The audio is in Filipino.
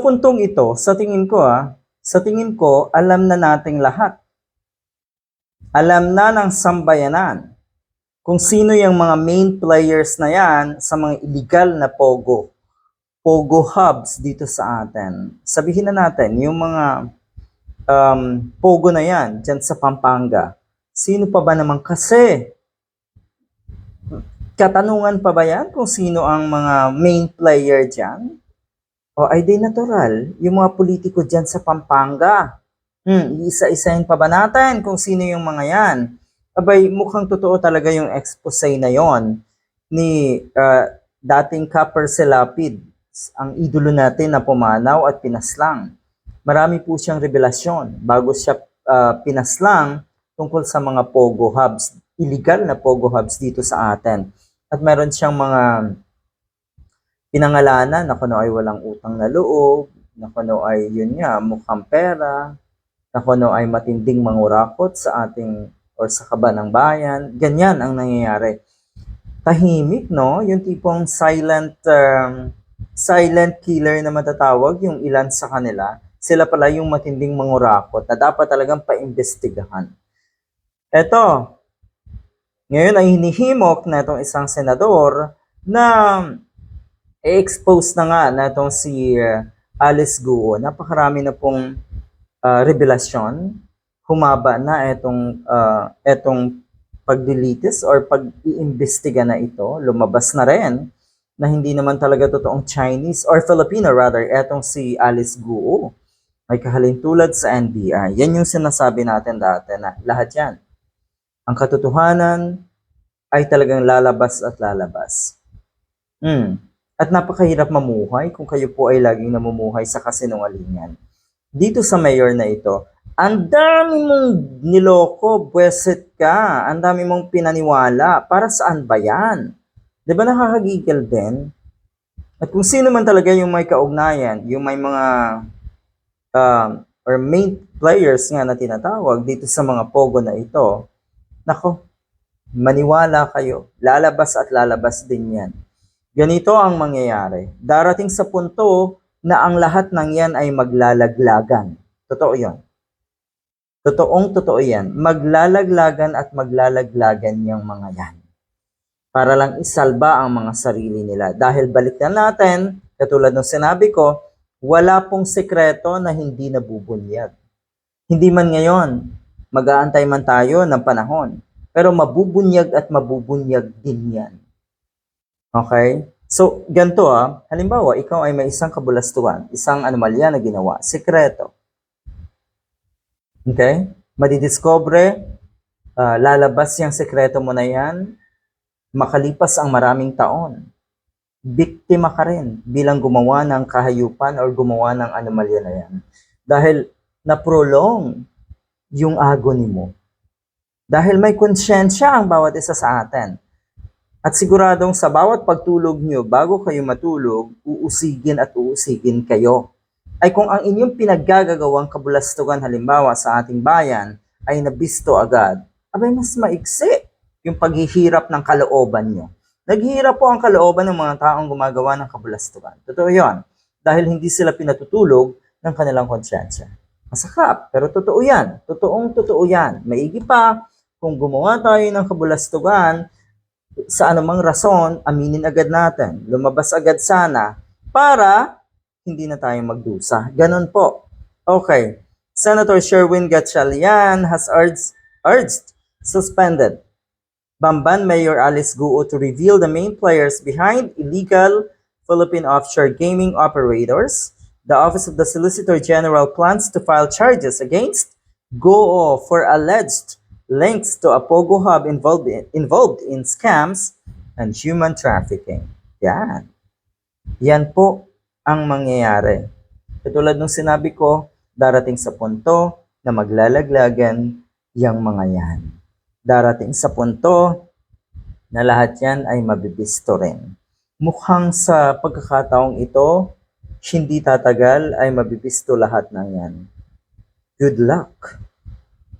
puntong ito, sa tingin ko ah, sa tingin ko, alam na nating lahat. Alam na ng sambayanan kung sino yung mga main players na yan sa mga illegal na pogo. Pogo hubs dito sa atin. Sabihin na natin, yung mga um, pogo na yan dyan sa Pampanga. Sino pa ba naman kasi? Katanungan pa ba yan kung sino ang mga main player dyan? O ay di natural, yung mga politiko dyan sa Pampanga. Hmm, isa-isahin pa ba natin kung sino yung mga yan? Abay, mukhang totoo talaga yung expose na yon ni ah, dating Copper Selapid, ang idolo natin na pumanaw at pinaslang. Marami po siyang revelasyon bago siya ah, pinaslang tungkol sa mga pogo hubs, illegal na pogo hubs dito sa atin. At meron siyang mga pinangalanan na kuno ay walang utang na loob, na kuno ay yun nga, mukhang pera, na kuno ay matinding mangurakot sa ating or sa kaba ng bayan. Ganyan ang nangyayari. Tahimik, no? Yung tipong silent um, silent killer na matatawag yung ilan sa kanila. Sila pala yung matinding mangurakot na dapat talagang paimbestigahan. Eto, ngayon ay hinihimok na itong isang senador na i-expose na nga na itong si uh, Alice Guo. Napakarami na pong uh, revelasyon. Humaba na itong, uh, itong pagdilitis or pag-iimbestiga na ito. Lumabas na rin na hindi naman talaga totoong Chinese or Filipino rather, etong si Alice Guo. May kahalintulad sa NBI. Yan yung sinasabi natin dati na lahat yan. Ang katotohanan ay talagang lalabas at lalabas. Hmm. At napakahirap mamuhay kung kayo po ay laging namumuhay sa kasinungalingan. Dito sa mayor na ito, ang dami mong niloko, bweset ka, ang dami mong pinaniwala. Para saan ba yan? Di ba nakakagigil din? At kung sino man talaga yung may kaugnayan, yung may mga um, or main players nga na tinatawag dito sa mga pogo na ito, nako, maniwala kayo, lalabas at lalabas din yan. Ganito ang mangyayari. Darating sa punto na ang lahat ng yan ay maglalaglagan. Totoo yon. Totoong totoo yan. Maglalaglagan at maglalaglagan yung mga yan. Para lang isalba ang mga sarili nila. Dahil balik na natin, katulad ng sinabi ko, wala pong sekreto na hindi nabubunyag. Hindi man ngayon, mag-aantay man tayo ng panahon. Pero mabubunyag at mabubunyag din yan. Okay? So, ganito ah, halimbawa, ikaw ay may isang kabulastuan, isang anomalya na ginawa, sekreto. Okay? Madidiscover, uh, lalabas yung sekreto mo na yan, makalipas ang maraming taon. Biktima ka rin bilang gumawa ng kahayupan or gumawa ng anomalya na yan. Dahil na-prolong yung agony mo. Dahil may konsyensya ang bawat isa sa atin. At siguradong sa bawat pagtulog nyo, bago kayo matulog, uusigin at uusigin kayo ay kung ang inyong pinaggagawang kabulastugan halimbawa sa ating bayan ay nabisto agad, abay mas maiksi yung paghihirap ng kalooban nyo. Naghihirap po ang kalooban ng mga taong gumagawa ng kabulastugan. Totoo yon Dahil hindi sila pinatutulog ng kanilang konsyensya. Masakap, pero totoo yan. Totoong totoo yan. Maigi pa, kung gumawa tayo ng kabulastugan, sa anumang rason, aminin agad natin. Lumabas agad sana para hindi na tayo magdusa. Ganon po. Okay. Senator Sherwin Gatchalian has urged, urged suspended Bamban Mayor Alice Guo to reveal the main players behind illegal Philippine offshore gaming operators. The Office of the Solicitor General plans to file charges against Guo for alleged links to a Pogo hub involved in, involved in scams and human trafficking. Yan. Yan po ang mangyayari. Katulad ng sinabi ko, darating sa punto na maglalaglagan yung mga yan. Darating sa punto na lahat yan ay mabibisto rin. Mukhang sa pagkakataong ito, hindi tatagal ay mabibisto lahat ng yan. Good luck!